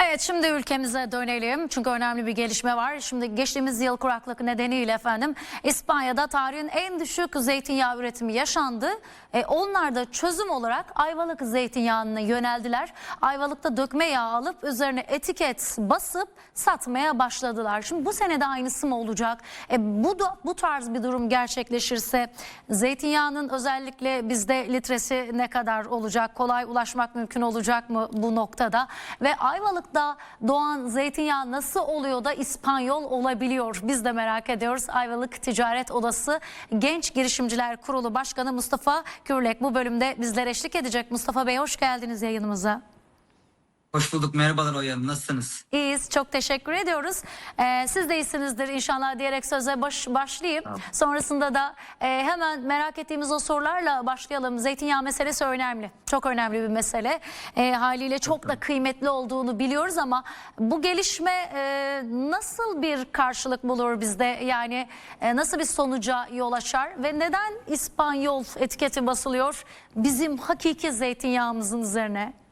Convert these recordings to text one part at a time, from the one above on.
Evet şimdi ülkemize dönelim çünkü önemli bir gelişme var. Şimdi geçtiğimiz yıl kuraklık nedeniyle efendim İspanya'da tarihin en düşük zeytinyağı üretimi yaşandı. E, onlar da çözüm olarak ayvalık zeytinyağına yöneldiler. Ayvalıkta dökme yağı alıp üzerine etiket basıp satmaya başladılar. Şimdi bu sene de aynısı mı olacak? E, bu da, bu tarz bir durum gerçekleşirse zeytinyağının özellikle bizde litresi ne kadar olacak? Kolay ulaşmak mümkün olacak mı bu noktada? Ve Ayvalık'ta doğan zeytinyağı nasıl oluyor da İspanyol olabiliyor? Biz de merak ediyoruz. Ayvalık Ticaret Odası Genç Girişimciler Kurulu Başkanı Mustafa Kürlek bu bölümde bizlere eşlik edecek. Mustafa Bey hoş geldiniz yayınımıza. Hoş bulduk. Merhabalar Oya. Nasılsınız? İyiyiz. Çok teşekkür ediyoruz. Ee, siz de iyisinizdir inşallah diyerek söze baş, başlayayım. Sonrasında da e, hemen merak ettiğimiz o sorularla başlayalım. Zeytinyağı meselesi önemli. Çok önemli bir mesele. E, haliyle çok da kıymetli olduğunu biliyoruz ama bu gelişme e, nasıl bir karşılık bulur bizde? Yani e, nasıl bir sonuca yol açar ve neden İspanyol etiketi basılıyor bizim hakiki zeytinyağımızın üzerine?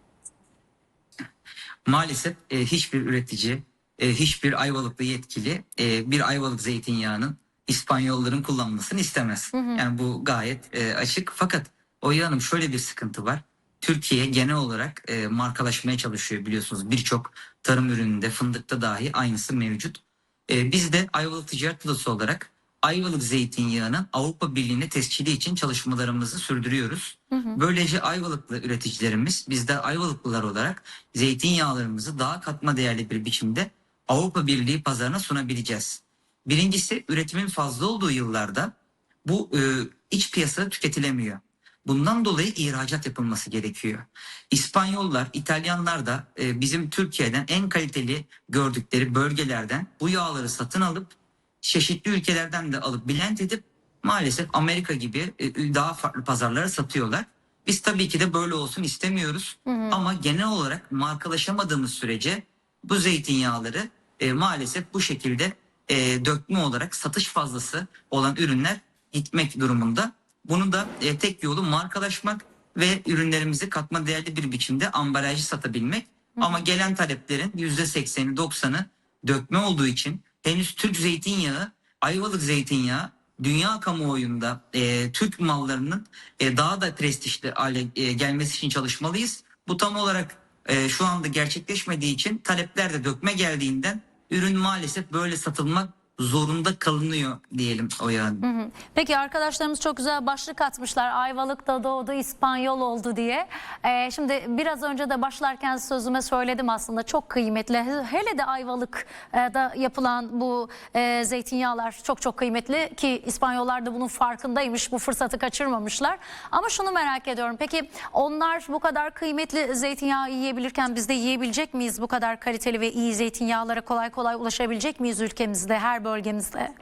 Maalesef e, hiçbir üretici, e, hiçbir Ayvalıklı yetkili e, bir Ayvalık zeytinyağının İspanyolların kullanmasını istemez. Yani bu gayet e, açık. Fakat Oya Hanım şöyle bir sıkıntı var. Türkiye genel olarak e, markalaşmaya çalışıyor biliyorsunuz. Birçok tarım ürününde, fındıkta dahi aynısı mevcut. E, biz de Ayvalık Ticaret Odası olarak Ayvalık zeytinyağının Avrupa Birliği'ne tescili için çalışmalarımızı sürdürüyoruz. Böylece Ayvalıklı üreticilerimiz biz de Ayvalıklılar olarak zeytinyağlarımızı daha katma değerli bir biçimde Avrupa Birliği pazarına sunabileceğiz. Birincisi üretimin fazla olduğu yıllarda bu e, iç piyasada tüketilemiyor. Bundan dolayı ihracat yapılması gerekiyor. İspanyollar, İtalyanlar da e, bizim Türkiye'den en kaliteli gördükleri bölgelerden bu yağları satın alıp çeşitli ülkelerden de alıp blend edip maalesef Amerika gibi e, daha farklı pazarlara satıyorlar. Biz tabii ki de böyle olsun istemiyoruz. Ama genel olarak markalaşamadığımız sürece bu zeytinyağları e, maalesef bu şekilde e, dökme olarak satış fazlası olan ürünler gitmek durumunda. Bunu da e, tek yolu markalaşmak ve ürünlerimizi katma değerli bir biçimde ambalajı satabilmek. Ama gelen taleplerin %80'i 90'ı dökme olduğu için henüz Türk zeytinyağı, Ayvalık zeytinyağı dünya kamuoyunda e, Türk mallarının e, daha da prestijli hale e, gelmesi için çalışmalıyız. Bu tam olarak e, şu anda gerçekleşmediği için talepler de dökme geldiğinden ürün maalesef böyle satılmak zorunda kalınıyor diyelim o yani. Peki arkadaşlarımız çok güzel başlık atmışlar. Ayvalık'ta doğdu, İspanyol oldu diye. Ee, şimdi biraz önce de başlarken sözüme söyledim aslında çok kıymetli. Hele de Ayvalık'ta yapılan bu e, zeytinyağlar çok çok kıymetli ki İspanyollar da bunun farkındaymış. Bu fırsatı kaçırmamışlar. Ama şunu merak ediyorum. Peki onlar bu kadar kıymetli zeytinyağı yiyebilirken biz de yiyebilecek miyiz? Bu kadar kaliteli ve iyi zeytinyağlara kolay kolay ulaşabilecek miyiz ülkemizde, her bölgemizde?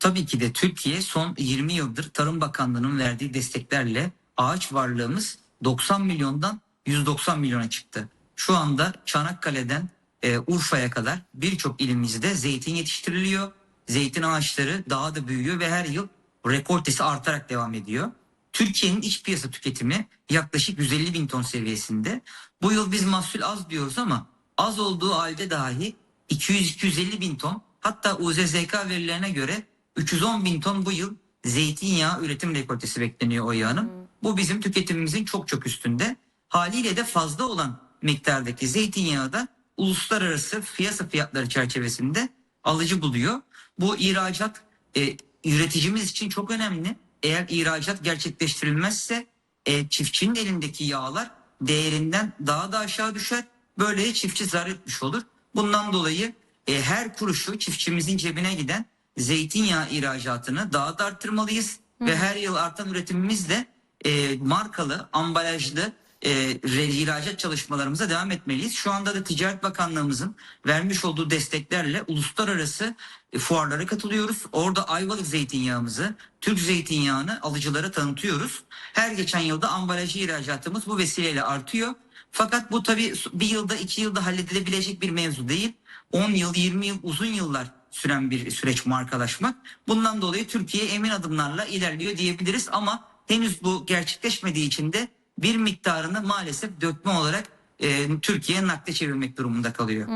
Tabii ki de Türkiye son 20 yıldır Tarım Bakanlığı'nın verdiği desteklerle ağaç varlığımız 90 milyondan 190 milyona çıktı. Şu anda Çanakkale'den e, Urfa'ya kadar birçok ilimizde zeytin yetiştiriliyor. Zeytin ağaçları daha da büyüyor ve her yıl rekoltesi artarak devam ediyor. Türkiye'nin iç piyasa tüketimi yaklaşık 150 bin ton seviyesinde. Bu yıl biz mahsul az diyoruz ama az olduğu halde dahi 200-250 bin ton hatta UZZK verilerine göre 310 bin ton bu yıl zeytinyağı üretim rekoltesi bekleniyor o yağının. Bu bizim tüketimimizin çok çok üstünde. Haliyle de fazla olan miktardaki zeytinyağı da uluslararası piyasa fiyatları çerçevesinde alıcı buluyor. Bu ihracat e, üreticimiz için çok önemli. Eğer ihracat gerçekleştirilmezse e, çiftçinin elindeki yağlar değerinden daha da aşağı düşer. Böylece çiftçi zarar etmiş olur. Bundan dolayı e, her kuruşu çiftçimizin cebine giden zeytinyağı ihracatını daha da arttırmalıyız. Ve her yıl artan üretimimizle e, markalı, ambalajlı e, ihracat çalışmalarımıza devam etmeliyiz. Şu anda da Ticaret Bakanlığımızın vermiş olduğu desteklerle uluslararası e, fuarlara katılıyoruz. Orada Ayvalık zeytinyağımızı, Türk zeytinyağını alıcılara tanıtıyoruz. Her geçen yılda ambalajı ihracatımız bu vesileyle artıyor. Fakat bu tabii bir yılda iki yılda halledilebilecek bir mevzu değil. 10 yıl 20 yıl uzun yıllar süren bir süreç markalaşmak. Bundan dolayı Türkiye emin adımlarla ilerliyor diyebiliriz ama henüz bu gerçekleşmediği için de bir miktarını maalesef dökme olarak e, Türkiye nakde çevirmek durumunda kalıyor.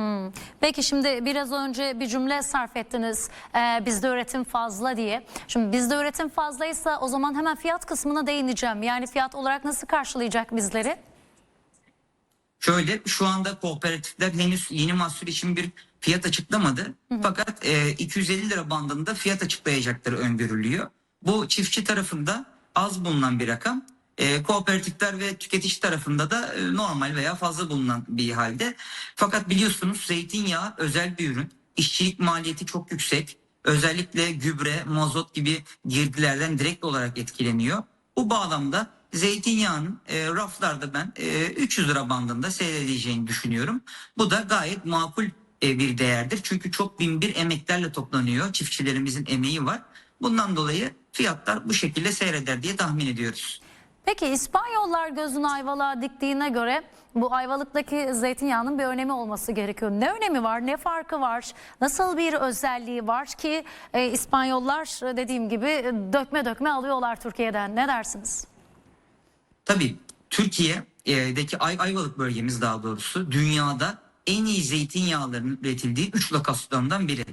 Peki şimdi biraz önce bir cümle sarf ettiniz. Ee, bizde üretim fazla diye. Şimdi bizde üretim fazlaysa o zaman hemen fiyat kısmına değineceğim. Yani fiyat olarak nasıl karşılayacak bizleri? Şöyle şu anda kooperatifler henüz yeni mahsul için bir fiyat açıklamadı. Fakat e, 250 lira bandında fiyat açıklayacakları öngörülüyor. Bu çiftçi tarafında az bulunan bir rakam. E, kooperatifler ve tüketici tarafında da e, normal veya fazla bulunan bir halde. Fakat biliyorsunuz zeytinyağı özel bir ürün. İşçilik maliyeti çok yüksek. Özellikle gübre, mazot gibi girdilerden direkt olarak etkileniyor. Bu bağlamda zeytinyağının e, raflarda ben e, 300 lira bandında seyredeceğini düşünüyorum. Bu da gayet makul e, bir değerdir. Çünkü çok bin bir emeklerle toplanıyor. Çiftçilerimizin emeği var. Bundan dolayı fiyatlar bu şekilde seyreder diye tahmin ediyoruz. Peki İspanyollar gözünü Ayvalık'a diktiğine göre bu Ayvalık'taki zeytinyağının bir önemi olması gerekiyor. Ne önemi var, ne farkı var, nasıl bir özelliği var ki e, İspanyollar dediğim gibi dökme dökme alıyorlar Türkiye'den. Ne dersiniz? Tabii Türkiye'deki Ay Ayvalık bölgemiz daha doğrusu dünyada en iyi zeytinyağlarının üretildiği 3 lokasyondan biri.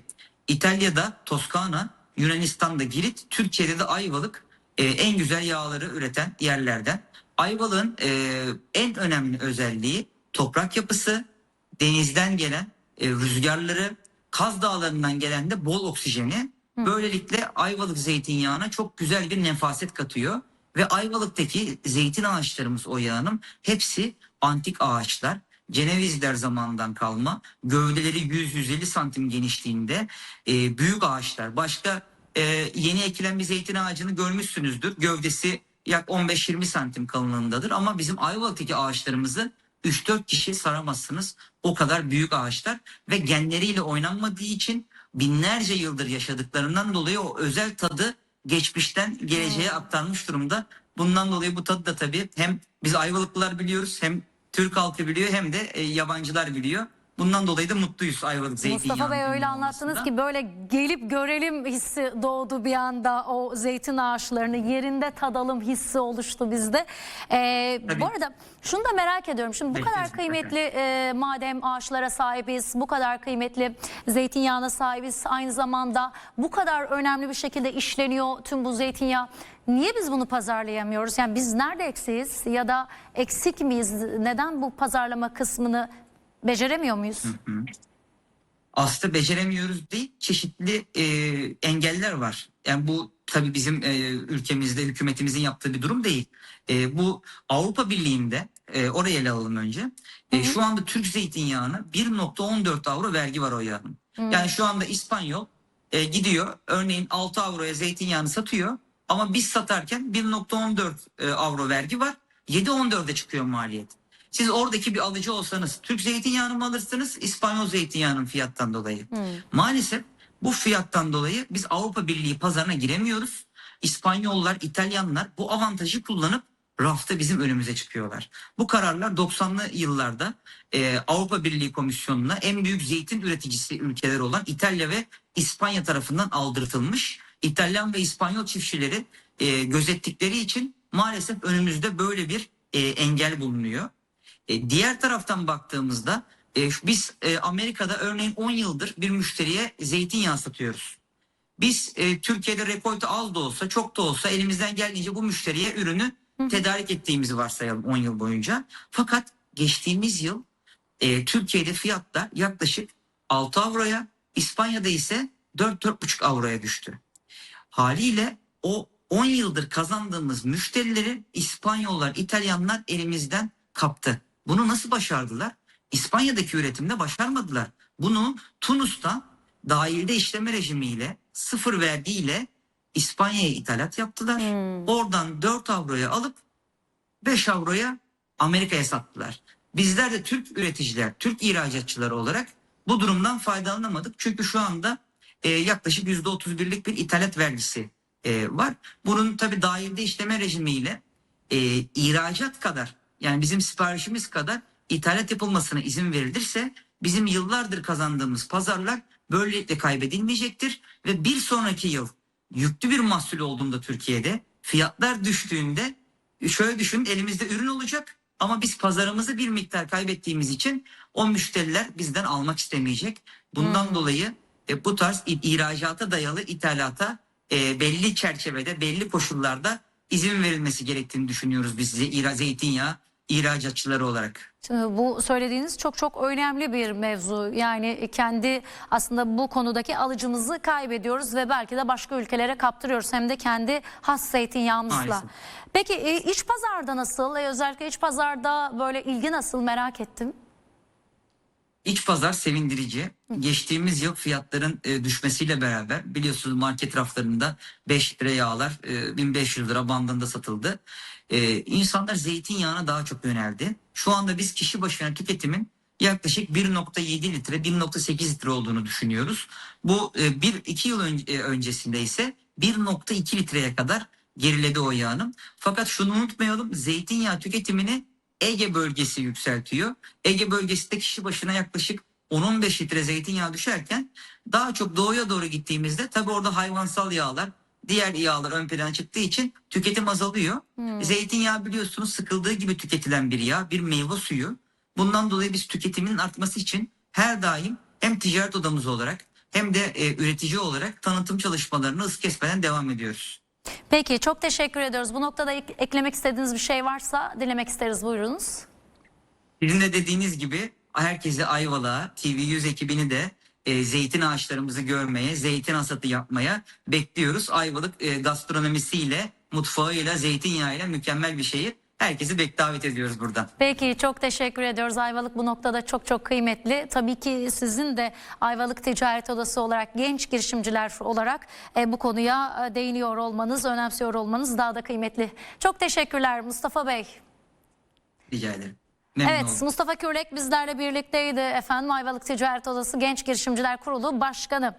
İtalya'da Toskana, Yunanistan'da Girit, Türkiye'de de Ayvalık e, en güzel yağları üreten yerlerden. Ayvalık'ın e, en önemli özelliği toprak yapısı, denizden gelen e, rüzgarları, Kaz Dağları'ndan gelen de bol oksijeni. Böylelikle Ayvalık zeytinyağına çok güzel bir nefaset katıyor. Ve Ayvalık'taki zeytin ağaçlarımız o yağının hepsi antik ağaçlar. Cenevizler zamanından kalma. Gövdeleri 100-150 santim genişliğinde e, büyük ağaçlar. Başka e, yeni ekilen bir zeytin ağacını görmüşsünüzdür. Gövdesi yak 15-20 santim kalınlığındadır. Ama bizim Ayvalık'taki ağaçlarımızı 3-4 kişi saramazsınız. O kadar büyük ağaçlar ve genleriyle oynanmadığı için binlerce yıldır yaşadıklarından dolayı o özel tadı geçmişten geleceğe aktarmış durumda. Bundan dolayı bu tadı da tabii hem biz Ayvalıklılar biliyoruz hem Türk halkı biliyor hem de e, yabancılar biliyor. Bundan dolayı da mutluyuz Ayvalık zeytinyağının. Mustafa Bey öyle anlattınız ki böyle gelip görelim hissi doğdu bir anda o zeytin ağaçlarını yerinde tadalım hissi oluştu bizde. Ee, Tabii. bu arada şunu da merak ediyorum. Şimdi bu Bekleriz kadar kıymetli e, madem ağaçlara sahibiz, bu kadar kıymetli zeytinyağına sahibiz, aynı zamanda bu kadar önemli bir şekilde işleniyor tüm bu zeytinyağı. Niye biz bunu pazarlayamıyoruz? Yani biz nerede eksiyiz ya da eksik miyiz? Neden bu pazarlama kısmını beceremiyor muyuz? aslında beceremiyoruz değil çeşitli e, engeller var. Yani bu tabii bizim e, ülkemizde hükümetimizin yaptığı bir durum değil. E, bu Avrupa Birliği'nde e, oraya ele alalım önce. E, şu anda Türk zeytinyağına 1.14 avro vergi var o yağın. Yani şu anda İspanyol e, gidiyor örneğin 6 avroya zeytinyağını satıyor ama biz satarken 1.14 e, avro vergi var. 7.14'e çıkıyor maliyet. Siz oradaki bir alıcı olsanız Türk zeytinyağını mı alırsınız İspanyol zeytinyağının fiyattan dolayı? Maalesef bu fiyattan dolayı biz Avrupa Birliği pazarına giremiyoruz. İspanyollar, İtalyanlar bu avantajı kullanıp rafta bizim önümüze çıkıyorlar. Bu kararlar 90'lı yıllarda e, Avrupa Birliği Komisyonu'na en büyük zeytin üreticisi ülkeler olan İtalya ve İspanya tarafından aldırtılmış. İtalyan ve İspanyol çiftçileri e, gözettikleri için maalesef önümüzde böyle bir e, engel bulunuyor. E, diğer taraftan baktığımızda e, biz e, Amerika'da örneğin 10 yıldır bir müşteriye zeytinyağı satıyoruz. Biz e, Türkiye'de rekolte az da olsa çok da olsa elimizden geldiğince bu müşteriye ürünü tedarik ettiğimizi varsayalım 10 yıl boyunca. Fakat geçtiğimiz yıl e, Türkiye'de fiyatlar yaklaşık 6 avroya İspanya'da ise 4-4,5 avroya düştü. Haliyle o 10 yıldır kazandığımız müşterileri İspanyollar, İtalyanlar elimizden kaptı. Bunu nasıl başardılar? İspanya'daki üretimde başarmadılar. Bunu Tunus'ta dahilde işleme rejimiyle sıfır vergiyle İspanya'ya ithalat yaptılar. Oradan 4 avroya alıp 5 avroya Amerika'ya sattılar. Bizler de Türk üreticiler, Türk ihracatçıları olarak bu durumdan faydalanamadık. Çünkü şu anda e, yaklaşık %31'lik bir ithalat vergisi e, var. Bunun tabi dahilde işleme rejimiyle e, ihracat kadar yani bizim siparişimiz kadar ithalat yapılmasına izin verilirse bizim yıllardır kazandığımız pazarlar böylelikle kaybedilmeyecektir ve bir sonraki yıl yüklü bir mahsul olduğunda Türkiye'de fiyatlar düştüğünde şöyle düşünün elimizde ürün olacak Ama biz pazarımızı bir miktar kaybettiğimiz için o müşteriler bizden almak istemeyecek. Bundan dolayı e, bu tarz ihracata dayalı ithalata e, belli çerçevede, belli koşullarda izin verilmesi gerektiğini düşünüyoruz biz zeytinyağı ihracatçıları olarak. Şimdi bu söylediğiniz çok çok önemli bir mevzu. Yani kendi aslında bu konudaki alıcımızı kaybediyoruz ve belki de başka ülkelere kaptırıyoruz. Hem de kendi has zeytinyağımızla. Maalesef. Peki e, iç pazarda nasıl? E, Özellikle iç pazarda böyle ilgi nasıl merak ettim. İç pazar sevindirici. Geçtiğimiz yıl fiyatların e, düşmesiyle beraber biliyorsunuz market raflarında 5 litre yağlar e, 1500 lira bandında satıldı. E, insanlar zeytinyağına daha çok yöneldi. Şu anda biz kişi başına tüketimin yaklaşık 1.7 litre 1.8 litre olduğunu düşünüyoruz. Bu 1-2 yıl ön- e, öncesinde ise 1.2 litreye kadar geriledi o yağının. Fakat şunu unutmayalım zeytinyağı tüketimini Ege bölgesi yükseltiyor. Ege bölgesinde kişi başına yaklaşık 10-15 litre zeytinyağı düşerken daha çok doğuya doğru gittiğimizde tabii orada hayvansal yağlar, diğer yağlar ön plana çıktığı için tüketim azalıyor. Zeytinyağı biliyorsunuz sıkıldığı gibi tüketilen bir yağ, bir meyve suyu. Bundan dolayı biz tüketiminin artması için her daim hem ticaret odamız olarak hem de e, üretici olarak tanıtım çalışmalarını hız kesmeden devam ediyoruz. Peki çok teşekkür ediyoruz. Bu noktada ek- eklemek istediğiniz bir şey varsa dilemek isteriz buyurunuz. Sizin de dediğiniz gibi herkese Ayvalık'a, TV100 ekibini de e, zeytin ağaçlarımızı görmeye, zeytin hasatı yapmaya bekliyoruz. Ayvalık e, gastronomisiyle, mutfağıyla, zeytinyağıyla mükemmel bir şehir. Herkesi bek davet ediyoruz buradan. Peki çok teşekkür ediyoruz. Ayvalık bu noktada çok çok kıymetli. Tabii ki sizin de Ayvalık Ticaret Odası olarak genç girişimciler olarak e, bu konuya e, değiniyor olmanız, önemsiyor olmanız daha da kıymetli. Çok teşekkürler Mustafa Bey. Rica ederim. Memnun Evet oldum. Mustafa Kürlek bizlerle birlikteydi efendim Ayvalık Ticaret Odası Genç Girişimciler Kurulu Başkanı.